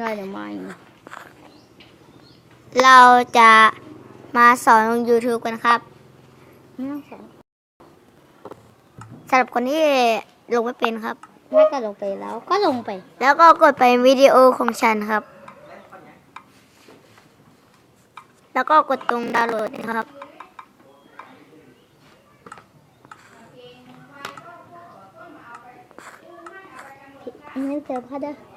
ได้หรือไม่ เราจะมาสอนลง YouTube กันครับไม่ต้องสอนสำหรับคนที่ลงไม่เป็นครับถ้าก็ลงไปแล้วก็ลงไป แล้วก็กดไปวิดีโอของฉันครับ แล้วก็กดตรงดาวน์โหลดนะครับอันนี้เจอพ่อเด้อ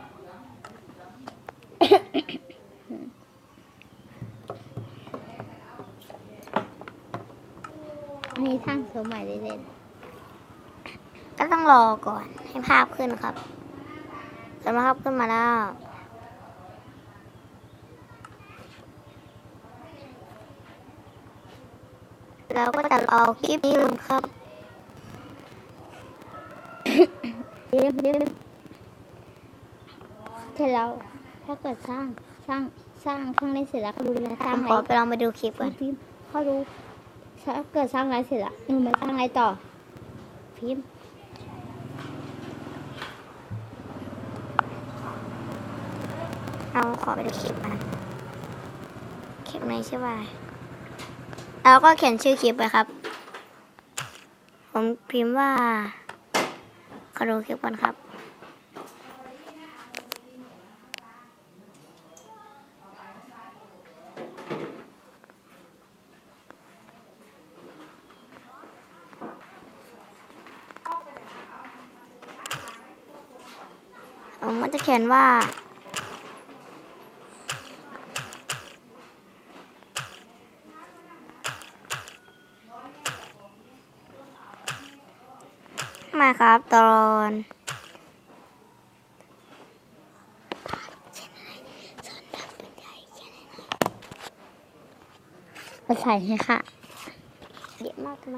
อันนี้ทางสมัยเล่นก็ต้องรอก่อนให้ภาพขึ้นครับสำหรับภาพขึ้นมาแล้วเราก็จะเอาคลิปนี้ลงครับเดี๋ยวเดี๋ยวเสร็จแล้วถ้าเกิดสร้างสร้างสร้างข้างในเสร็จแล้วก็ดูแลสผร้างมอะขอไรไปลองไปดูคลิปก่อนพิมพ์เขาดู ถ้าเกิดสร้างอะไรเสร็จแล้วหนูมาสร้างอะไรต่อ พิมพ์เราขอไปดูคลิปมันคลิปในชื่อว่ะไรแล้วก็เขียนชื่อคลิปไปครับ ผมพิมพ์ว่าขอดูคลิปก่อนครับ มก็จะเขียนว่า มาครับตอนมาใส่ให้ค่ะ เยอะมากทำไม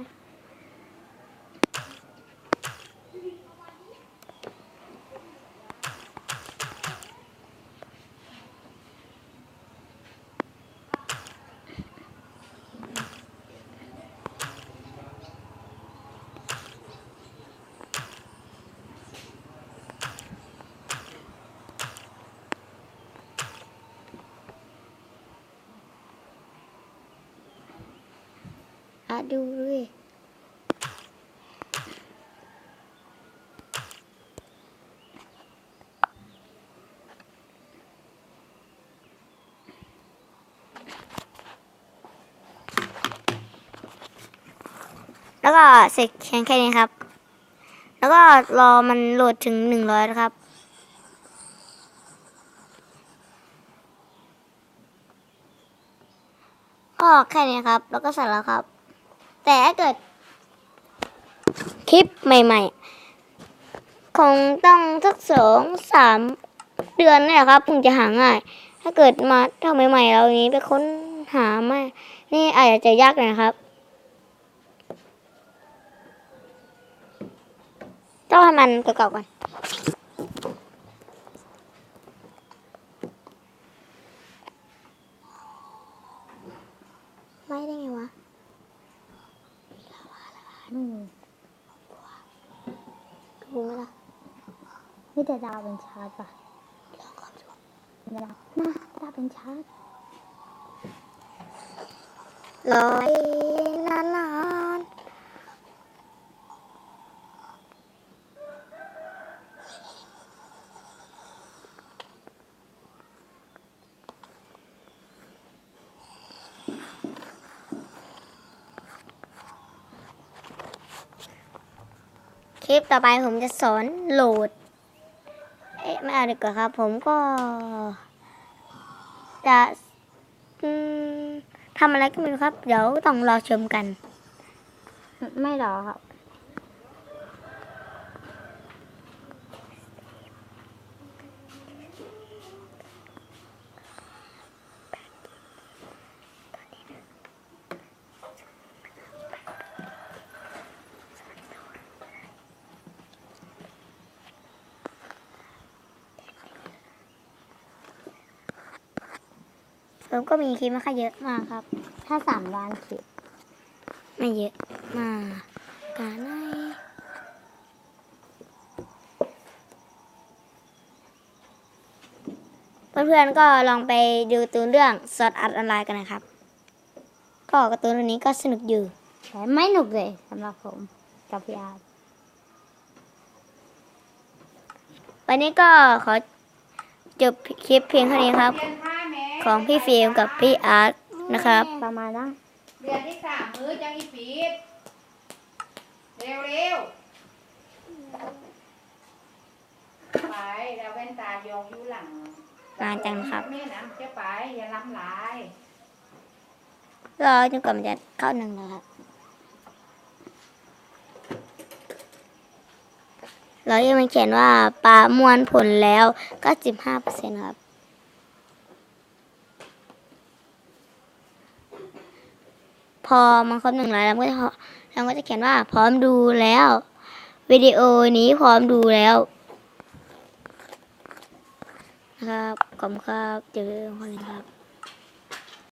อะดูด้วยแล้วก็เสร็จแค่แค่นี้ครับ แล้วก็รอมันโหลดถึงหนึ่งร้อยนะครับก็แค่นี้ครับ แล้วก็เสร็จแล้วครับ แต่ถ้าเกิด คลิปใหม่ ๆ คงต้องสักสองสามเดือนนี่แหละครับถึงจะหาง่าย ถ้าเกิดมาทำใหม่ๆเราอย่างนี้ไปค้นหาไม่นี่อาจจะยากหน่อยนะครับต้องให้มันเก่าๆก่อน ไม่ได้ไงวะ อืมดูไหมล่ะนี่แต่ดาวเป็นชาร์จป่ะดาวน่าดาวเป็นชาร์จลอยนานนาน คลิปต่อไปผมจะสอนโหลด เอ๊ะไม่เอาดีกว่าครับ ผมก็ จะทำอะไรก็ไม่รู้ครับ เดี๋ยวต้องรอชมกัน ไม่รอครับ ผมก็มีคลิปไม่ค่อยเยอะมากครับ ถ้าสามล้านคลิปไม่เยอะมากกาไหนเพื่อนๆก็ลองไปดูการ์ตูนเรื่องสดอัดออนไลน์กันนะครับ ก็การ์ตูนเรื่องนี้ก็สนุกอยู่แต่ไม่หนุกเลยสำหรับผมกับพี่อาร์ตวันนี้ก็ขอจบคลิปเพียงเท่านี้ครับเรียนท่าแม่ ของพี่ฟิล์มกับพี่อาร์ตนะครับ ประมาณนั้นเรียนที่สามมือจังอีปีดเร็วเร็วๆไปแล้วแว่นตายองอยู่หลังนานจังครับแม่นะจะไปอย่าล้ำหลายรอจนกว่ามันจะเข้าหนึ่งนะครับเรายังมันเขียนว่าปลามวลผลแล้วก็สิบห้าเปอร์เซ็นต์ครับ พอมันครบหนึ่งร้อยแล้วก็จะเราก็จะเขียนว่าพร้อมดูแล้ววิดีโอนี้พร้อมดูแล้วนะครับขอบคุณครับเจอกันคนนี้ครับ